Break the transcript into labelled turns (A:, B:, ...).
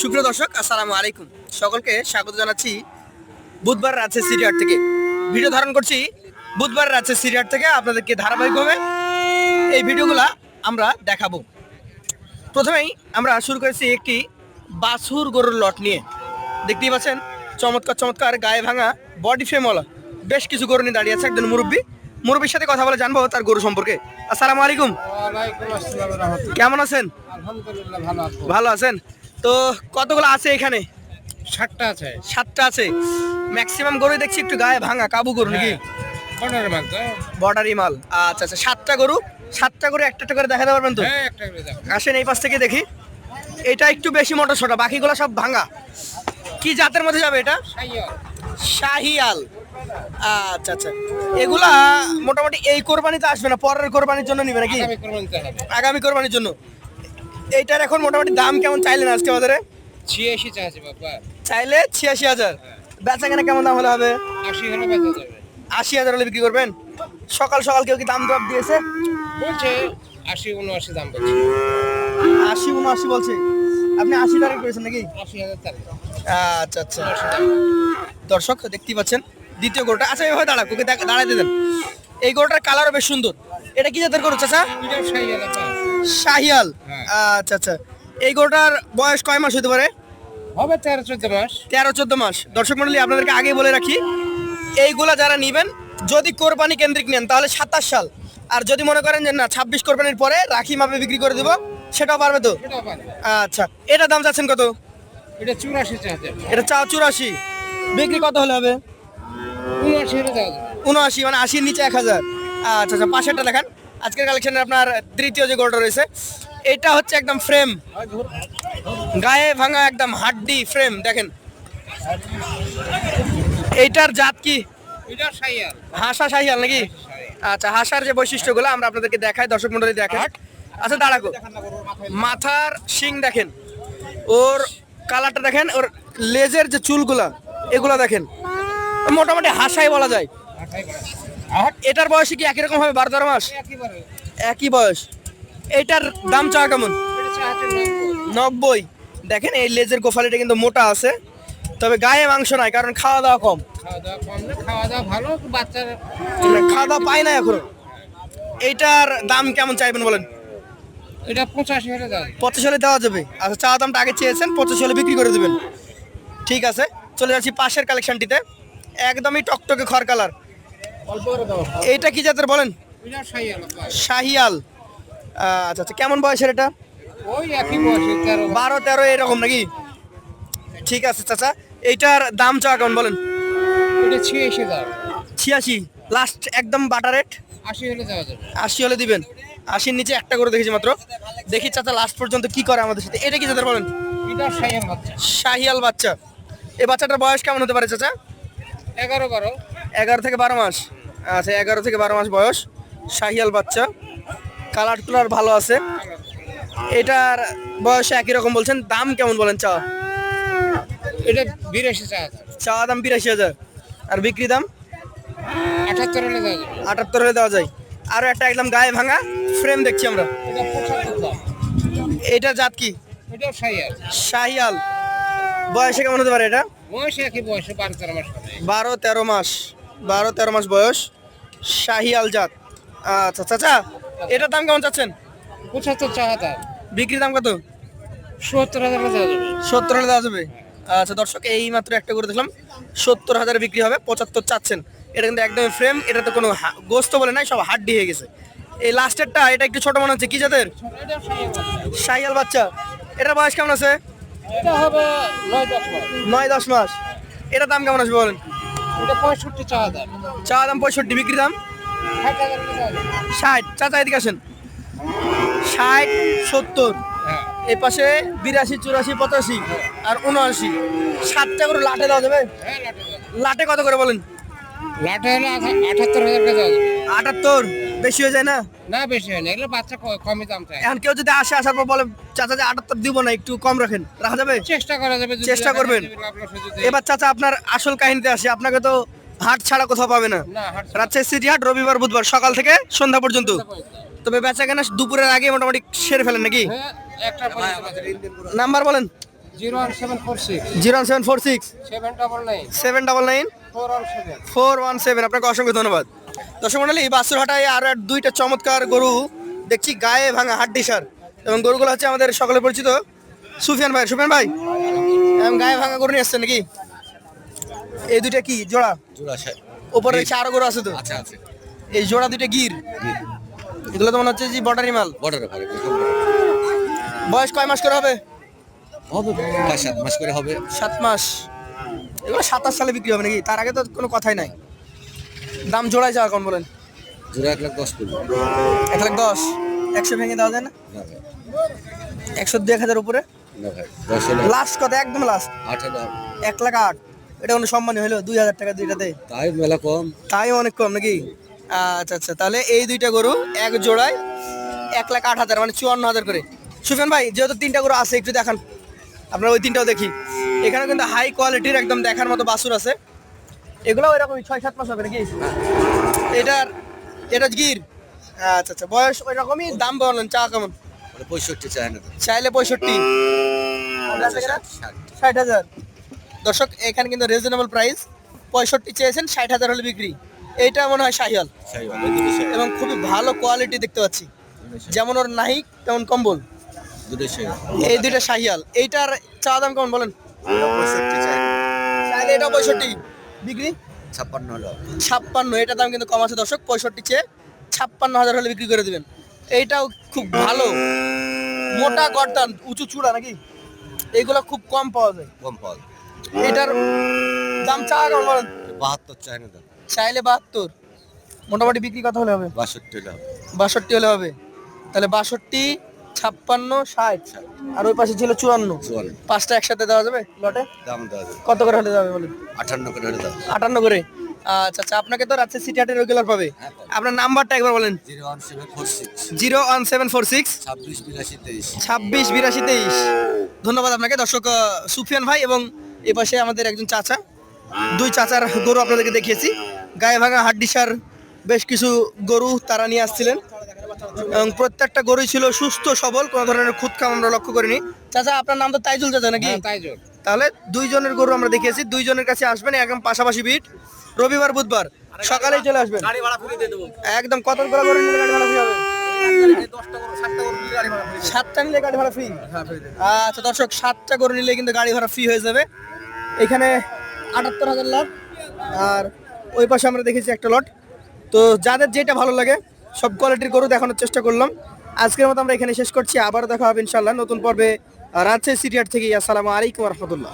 A: সুপ্রিয় দর্শক আসসালামু আলাইকুম। সকলকে স্বাগত জানাচ্ছি বুধবার রাজশাহী সিরিয়ার থেকে। ভিডিও ধারণ করছি বুধবার রাজশাহী সিরিয়ার থেকে আপনাদেরকে ধারাবাহিকভাবে এই ভিডিওগুলা আমরা দেখাবো। প্রথমেই আমরা শুরু করেছি একটি বাছুর গরুর লট নিয়ে। দেখতেই পাচ্ছেন চমৎকার চমৎকার গায়ে ভাঙা বডি ফ্রেমওয়ালা বেশ কিছু গরু নিয়ে দাঁড়িয়ে আছে একজন মুরব্বী। মুরব্বীর সাথে কথা বলে জানব তার গরু সম্পর্কে। আসসালামু আলাইকুম। কেমন আছেন?
B: ভালো
A: আছেন? তো কতগুলো আছে এখানে?
B: সাতটা আছে।
A: সাতটা আছে। ম্যাক্সিমাম গরু দেখছি একটু গায়ে ভাঙা কাবু গরু নাকি?
B: মাল তো।
A: বর্ডারি মাল। আচ্ছা আচ্ছা সাতটা গরু? সাতটা গরু একটা একটা করে দেখাতে পারবেন তো?
B: হ্যাঁ
A: আসেন এই পাশ থেকে দেখি। এটা একটু বেশি মোটা ছোটা বাকিগুলো সব ভাঙা। কি জাতের মধ্যে যাবে এটা? শাহিয়াল। আচ্ছা আচ্ছা। এগুলা মোটামুটি এই কোরবানিতে আসবে না পরের কোরবানির জন্য নিবে নাকি?
B: আগামী
A: কোরবানির জন্য। এইটার এখন মোটামুটি দাম কেমন চাইলেন আজকে বাজারে?
B: ছিয়াশি চাচ্ছে বাবা।
A: চাইলে ছিয়াশি হাজার। বেচা কেনা কেমন দাম হলে হবে?
B: আশি হলে বেচা যাবে।
A: আশি হাজার হলে বিক্রি করবেন? সকাল সকাল কেউ কি দাম দর দিয়েছে?
B: বলছে আশি উনআশি দাম বলছে।
A: আশি উনআশি বলছে। আপনি আশি টাকা করেছেন নাকি?
B: আশি হাজার
A: আচ্ছা আচ্ছা।
B: দাম
A: দর্শক দেখতেই পাচ্ছেন দ্বিতীয় গরুটা। আচ্ছা এভাবে দাঁড়া ওকে দাঁড়াতে দেন। এই গরুটার কালারও বেশ সুন্দর। এটা কি জাতের গরু চাচা? শাহিয়াল।
B: হ্যাঁ।
A: আচ্ছা আচ্ছা। এই গরুটার বয়স কয় মাস হতে পারে?
B: হবে তেরো চোদ্দ মাস।
A: তেরো চোদ্দ মাস। দর্শক মন্ডলী আপনাদেরকে আগে বলে রাখি এইগুলা যারা নিবেন যদি কোরবানি কেন্দ্রিক নেন তাহলে সাতাশ সাল। আর যদি মনে করেন যে না ছাব্বিশ কোরবানির পরে রাখি মাপে বিক্রি করে দেবো সেটাও পারবে তো? আচ্ছা এটা দাম চাচ্ছেন কত?
B: এটা চুরাশি
A: এটা চা চুরাশি। বিক্রি কত হলে হবে?
B: উনআশি
A: মানে আশির নিচে এক হাজার। আচ্ছা আচ্ছা পাশেরটা দেখান। আজকের কালেকশনে আপনার তৃতীয় যে গরুটা রয়েছে এটা হচ্ছে একদম ফ্রেম গায়ে ভাঙা একদম হাড্ডি ফ্রেম দেখেন। এইটার জাত কি? হাসা সাহিয়াল নাকি? আচ্ছা হাসার যে বৈশিষ্ট্যগুলো আমরা আপনাদেরকে দেখাই দর্শক মন্ডলী দেখাই আচ্ছা দাঁড়াকো মাথার শিং দেখেন। ওর কালারটা দেখেন ওর লেজের যে চুলগুলা এগুলা দেখেন। মোটামুটি হাসাই বলা যায়। এটার বয়সে কি একই রকম হবে বারো তেরো মাস? একই বয়স। এইটার দাম চাওয়া কেমন?
B: নব্বই।
A: দেখেন এই লেজের গোফালিটা কিন্তু মোটা আছে। তবে গায়ে মাংস নাই কারণ খাওয়া দাওয়া কম।
B: খাওয়া দাওয়া কম না খাওয়া দাওয়া ভালো বাচ্চারা
A: খাওয়া দাওয়া পায় না এখনও। এইটার দাম কেমন চাইবেন বলেন?
B: এটা পঁচাশি হলে দেওয়া যাবে।
A: হলে দেওয়া যাবে। আচ্ছা চা দামটা আগে চেয়েছেন পঁচিশ হলে বিক্রি করে দেবেন। ঠিক আছে চলে যাচ্ছি পাশের কালেকশনটিতে একদমই টকটকে খড় কালার এইটা কি জাতের বলেন?
B: এটা।
A: শাহিয়াল আচ্ছা আচ্ছা কেমন বয়সের এটা? বারো তেরো এরকম নাকি? ঠিক আছে চাচা। এইটার দাম চা কেমন বলেন?
B: ছিয়াশি
A: লাস্ট একদম বাটার রেট
B: আশি হলে
A: দিবেন। আশির নিচে একটা করে দেখেছি মাত্র। দেখি চাচা লাস্ট পর্যন্ত কি করে আমাদের সাথে। এটা কি জাতের বলেন?
B: এটা
A: শাহিয়াল বাচ্চা। এই বাচ্চাটার বয়স কেমন হতে পারে চাচা?
B: এগারো বারো।
A: এগারো থেকে বারো মাস। আচ্ছা এগারো থেকে বারো মাস বয়স শাহিয়াল বাচ্চা। কালার টুলার ভালো আছে। এটার বয়স একই রকম বলছেন দাম কেমন বলেন চা?
B: এটা বিরাশি চা।
A: চা দাম বিরাশি হাজার। আর বিক্রি দাম?
B: আঠাত্তর হলে দেওয়া যাবে।
A: আটাত্তর হলে দেওয়া যায়। আরও একটা একদম গায়ে ভাঙা ফ্রেম দেখছি আমরা।
B: এটা
A: জাত কি? শাহিয়াল। বয়সে কেমন হতে পারে এটা?
B: বয়সে একই বয়সে বারো তেরো মাস
A: বারো তেরো মাস। বারো তেরো মাস বয়স। শাহিয়াল জাত। আচ্ছা চাচা এটার দাম কেমন চাচ্ছেন?
B: পঁচাত্তর চা দাম
A: বিক্রি দাম কত?
B: সত্তর হাজার
A: সত্তর হাজার দেওয়া যাবে। আচ্ছা দর্শক এই মাত্র একটা করে দেখলাম। সত্তর হাজার বিক্রি হবে পঁচাত্তর চাচ্ছেন। এটা কিন্তু একদম ফ্রেম এটা তো কোনো গোস্ত বলে নাই সব হাড্ডি হয়ে গেছে। এই লাস্টেরটা এটা একটু ছোট মনে হচ্ছে। কি জাতের?
B: সাইয়াল বাচ্চা।
A: এটার বয়স কেমন আছে?
B: নয় দশ মাস।
A: নয় দশ মাস। এটার দাম কেমন আসবে বলেন?
B: এটা পঁয়ষট্টি চা দাম।
A: চা দাম পঁয়ষট্টি বিক্রি দাম?
B: ষাট
A: চাচা এদিকে আসেন। ষাট সত্তর।
B: হ্যাঁ।
A: এই পাশে বিরাশি চুরাশি পঁচাশি আর উনআশি। সাতটা করে লাটে দেওয়া যাবে?
B: হ্যাঁ লাটে দেওয়া যাবে।
A: লাটে কত করে বলেন?
B: লাটে হলে আঠাত্তর হাজার টাকা
A: আটাত্তর। বেশি হয়ে যায় না?
B: না বেশি হয় না এগুলো বাচ্চা কমই দাম চায়।
A: এখন কেউ যদি আসে আসার পর বলে চাচা যে আটাত্তর দিব না একটু কম রাখেন। রাখা যাবে?
B: চেষ্টা করা যাবে
A: চেষ্টা করবেন। এবার চাচা আপনার আসল কাহিনীতে আসে। আপনাকে তো হাট ছাড়া কোথাও পাবে না। রাজশাহী সিটি হাট রবিবার বুধবার সকাল থেকে সন্ধ্যা পর্যন্ত। তবে বেচা কেনা দুপুরের আগে মোটামুটি সেরে ফেলেন নাকি?
B: হ্যাঁ।
A: নাম্বার বলেন।
B: Zero one seven four six.
A: Zero one seven four six.
B: Seven double nine.
A: Seven double nine.
B: Four one seven.
A: Four one seven. আপনাকে অসংখ্য ধন্যবাদ। দর্শক মন্ডলী বাসুরহাটায় এক দুইটা চমৎকার গরু দেখছি গায়ে ভাঙা হাড্ডি সার। এবং গরুগুলো হচ্ছে আমাদের সকলে পরিচিত। সুফিয়ান ভাই সুফিয়ান ভাই এবং গায়ে ভাঙা গরু নিয়ে আসছেন নাকি? এই দুইটা কি জোড়া? জোড়া ওপরে আরও গরু আছে তো?
C: আচ্ছা আছে।
A: এই জোড়া দুইটা গির। এগুলো তো মনে হচ্ছে যে বর্ডারি মাল
C: বর্ডার ওখানে
A: বয়স কয় মাস করে হবে?
C: হবে সাত মাস করে হবে।
A: সাত মাস। এগুলো সাতাশ সালে বিক্রি হবে নাকি? তার আগে তো কোনো কথাই নাই। দাম জোড়ায় যাওয়া কোন বলেন?
C: জোড়া এক লাখ দশ
A: এক লাখ দশ। একশো ভেঙে দেওয়া যায় না? একশো দু এক হাজার উপরে? লাস্ট কত? একদম লাস্ট
C: আট হবে।
A: এক লাখ আট। এটা কোনো সম্মানী হলো? দুই হাজার টাকা দুইটাতে?
C: তাই মেলা কম।
A: তাই অনেক কম নাকি? আচ্ছা আচ্ছা। তাহলে এই দুইটা গরু এক জোড়ায় এক লাখ আট হাজার মানে চুয়ান্ন হাজার করে। সুফিয়ান ভাই যেহেতু তিনটা গরু আছে একটু দেখান। আমরা ওই তিনটাও দেখি। এখানে কিন্তু হাই কোয়ালিটির একদম দেখার মতো বাছুর আছে। এগুলো ওইরকমই ছয় সাত মাস হবে নাকি? এটার এটা গির। আচ্ছা আচ্ছা বয়স ওই রকমই দাম বলেন চা কেমন?
C: পঁয়ষট্টি চায় না
A: চাইলে পঁয়ষট্টি।
C: ষাট।
A: হাজার। দর্শক এখানে কিন্তু রিজনেবল প্রাইস পঁয়ষট্টি চেয়েছেন ষাট হাজার হলে বিক্রি। এইটা মনে হয় শাহিয়াল। এবং খুবই ভালো কোয়ালিটি দেখতে পাচ্ছি। যেমন ওর নাহিক তেমন কম্বল। এই দুইটা শাহিয়াল এইটার চা দাম কেমন বলেন?
C: এটা পঁয়ষট্টি।
A: বিক্রি?
C: ছাপ্পান্ন হলে।
A: ছাপ্পান্ন এটা দাম কিন্তু কম আছে দর্শক পঁয়ষট্টি চেয়ে ছাপ্পান্ন হাজার হলে বিক্রি করে দিবেন। এইটাও খুব ভালো। মোটা গর্দান উঁচু চূড়া নাকি? এইগুলো খুব কম পাওয়া যায়।
C: কম পাওয়া যায়।
A: এটার দাম চা কেমন বলেন?
C: বাহাত্তর চায় না তো।
A: চাইলে বাহাত্তর। মোটামুটি বিক্রি কত হলে হবে?
C: বাষট্টি হলে হবে।
A: বাষট্টি হলে হবে। তাহলে বাষট্টি ছাপ্পান্ন ষাট। আর ওই পাশে ছিল চুয়ান্ন।
C: চুয়ান্ন।
A: পাঁচটা একসাথে দেওয়া যাবে লটে?
C: দাম দেওয়া যাবে।
A: কত করে হলে যাবে বলুন?
C: আটান্ন করে হলে দাম
A: আটান্ন করে। আচ্ছা আচ্ছা আপনাকে তো রাত্রে সিটি হাটের রেগুলার পাবে। আপনার নাম্বারটা একবার বলেন।
C: Zero one seven four six.
A: Zero one seven four six.
C: ছাব্বিশ বিরাশি তেইশ।
A: ছাব্বিশ বিরাশি তেইশ। ধন্যবাদ আপনাকে। দর্শক সুফিয়ান ভাই এবং এ পাশে আমাদের একজন চাচা। দুই চাচার গরু আপনাদেরকে দেখিয়েছি। গায়ে ভাঙা হাড্ডিসার বেশ কিছু গরু তারা নিয়ে আসছিলেন। এবং প্রত্যেকটা গরুই ছিল সুস্থ সবল কোনো ধরনের খুদকাম আমরা লক্ষ্য করিনি। চাচা আপনার নাম তো তাইজুল চাচা নাকি?
B: হ্যাঁ, তাই জোর
A: তাহলে দুইজনের গরু আমরা দেখিয়েছি দুইজনের কাছে আসবেন একদম পাশাপাশি বিট রবিবার বুধবার সকালেই চলে আসবেন। একদম কত করে গরু নিলে গাড়ি ভাড়া ফ্রি হবে? সাতটা নিলে গাড়ি ভাড়া ফ্রি আচ্ছা দর্শক সাতটা গরু নিলে কিন্তু গাড়ি ভাড়া ফ্রি হয়ে যাবে। এখানে আটাত্তর হাজার লট আর ওই পাশে আমরা দেখেছি একটা লট। তো যাদের যেটা ভালো লাগে সব কোয়ালিটির গরু দেখানোর চেষ্টা করলাম। আজকের মতো আমরা এখানে শেষ করছি। আবার দেখা হবে ইনশাল্লাহ নতুন পর্বে। রাজশাহী সিটিয়ার থেকে আসসালামু আলাইকুম রহমতুল্লাহ।